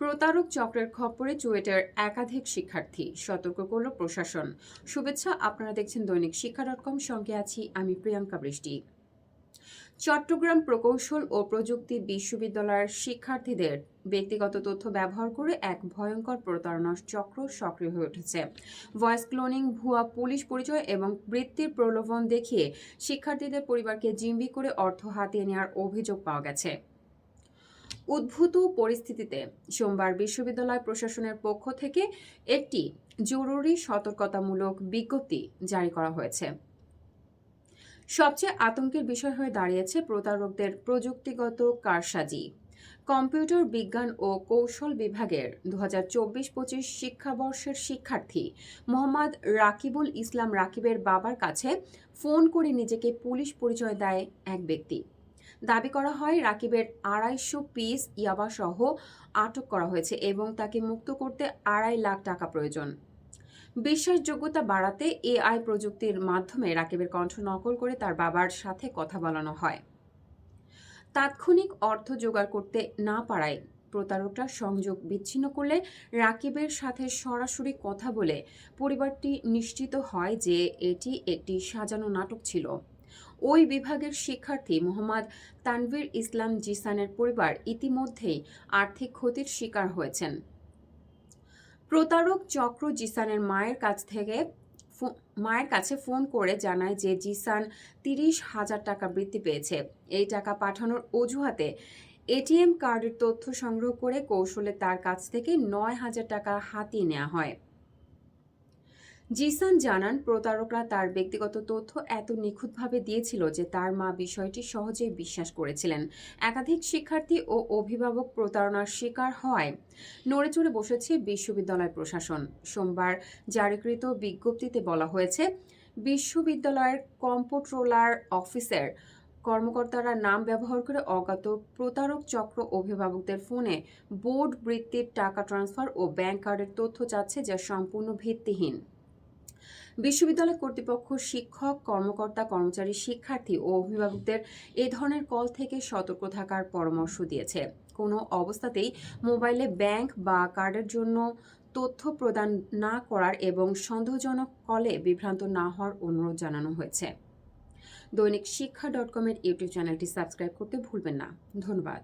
প্রতারক চক্রের খপ্পরে চুয়েটের একাধিক শিক্ষার্থী সতর্ক করল প্রশাসন। শুভেচ্ছা, আপনারা দেখছেন দৈনিক শিক্ষা ডট কম। সঙ্গে আছি আমি প্রিয়াঙ্কা বৃষ্টি। চট্টগ্রাম প্রকৌশল ও প্রযুক্তি বিশ্ববিদ্যালয়ের শিক্ষার্থীদের ব্যক্তিগত তথ্য ব্যবহার করে এক ভয়ঙ্কর প্রতারণার চক্র সক্রিয় হয়ে উঠেছে। ভয়েস ক্লোনিং, ভুয়া পুলিশ পরিচয় এবং বৃত্তির প্রলোভন দেখিয়ে শিক্ষার্থীদের পরিবারকে জিম্বি করে অর্থ হাতিয়ে নেওয়ার অভিযোগ পাওয়া গেছে। উদ্ভূত পরিস্থিতিতে সোমবার বিশ্ববিদ্যালয় প্রশাসনের পক্ষ থেকে একটি জরুরি সতর্কতামূলক বিজ্ঞপ্তি জারি করা হয়েছে। সবচেয়ে আতঙ্কের বিষয় হয়ে দাঁড়িয়েছে প্রতারকদের প্রযুক্তিগত কারসাজি। কম্পিউটার বিজ্ঞান ও কৌশল বিভাগের দু হাজার চব্বিশ পঁচিশ শিক্ষাবর্ষের শিক্ষার্থী মোহাম্মদ রাকিবুল ইসলাম রাকিবের বাবার কাছে ফোন করে নিজেকে পুলিশ পরিচয় দেয় এক ব্যক্তি। দাবি করা হয় রাকিবের আড়াইশো পিস ইয়াবা সহ আটক করা হয়েছে এবং তাকে মুক্ত করতে আড়াই লাখ টাকা প্রয়োজন। বিশ্বাসযোগ্যতা বাড়াতে এআই প্রযুক্তির মাধ্যমে রাকিবের কণ্ঠ নকল করে তার বাবার সাথে কথা বলানো হয়। তাৎক্ষণিক অর্থ জোগাড় করতে না পারায় প্রতারকরা সংযোগ বিচ্ছিন্ন করলে রাকিবের সাথে সরাসরি কথা বলে পরিবারটি নিশ্চিত হয় যে এটি একটি সাজানো নাটক ছিল। ওই বিভাগের শিক্ষার্থী মোহাম্মদ তানভীর ইসলাম জিসানের পরিবার ইতিমধ্যেই আর্থিক ক্ষতির শিকার হয়েছেন। প্রতারক চক্র জিসানের মায়ের কাছ থেকে মায়ের কাছে ফোন করে জানায় যে জিসান তিরিশ হাজার টাকা বৃত্তি পেয়েছে। এই টাকা পাঠানোর অজুহাতে এটিএম কার্ডের তথ্য সংগ্রহ করে কৌশলে তার কাছ থেকে নয় হাজার টাকা হাতিয়ে নেওয়া হয়। জিসান জানান, প্রতারকরা তার ব্যক্তিগত তথ্য এত নিখুঁতভাবে দিয়েছিল যে তার মা বিষয়টি সহজেই বিশ্বাস করেছিলেন। একাধিক শিক্ষার্থী ও অভিভাবক প্রতারণার শিকার হওয়ায় নড়েচড়ে বসেছে বিশ্ববিদ্যালয় প্রশাসন। সোমবার জারিকৃত বিজ্ঞপ্তিতে বলা হয়েছে, বিশ্ববিদ্যালয়ের কম্পোট্রোলার অফিসের কর্মকর্তারা নাম ব্যবহার করে অজ্ঞাত প্রতারক চক্র অভিভাবকদের ফোনে বোর্ড বৃত্তির টাকা ট্রান্সফার ও ব্যাংক কার্ডের তথ্য চাচ্ছে যা সম্পূর্ণ ভিত্তিহীন। বিশ্ববিদ্যালয় কর্তৃপক্ষ শিক্ষক, কর্মকর্তা, কর্মচারী, শিক্ষার্থী ও অভিভাবকদের এ ধরনের কল থেকে সতর্ক থাকার পরামর্শ দিয়েছে। কোনো অবস্থাতেই মোবাইলে ব্যাংক বা কার্ডের জন্য তথ্য প্রদান না করার এবং সন্দেহজনক কলে বিভ্রান্ত না হওয়ার অনুরোধ জানানো হয়েছে। দৈনিক শিক্ষা ডট কমের ইউটিউব চ্যানেলটি সাবস্ক্রাইব করতে ভুলবেন না। ধন্যবাদ।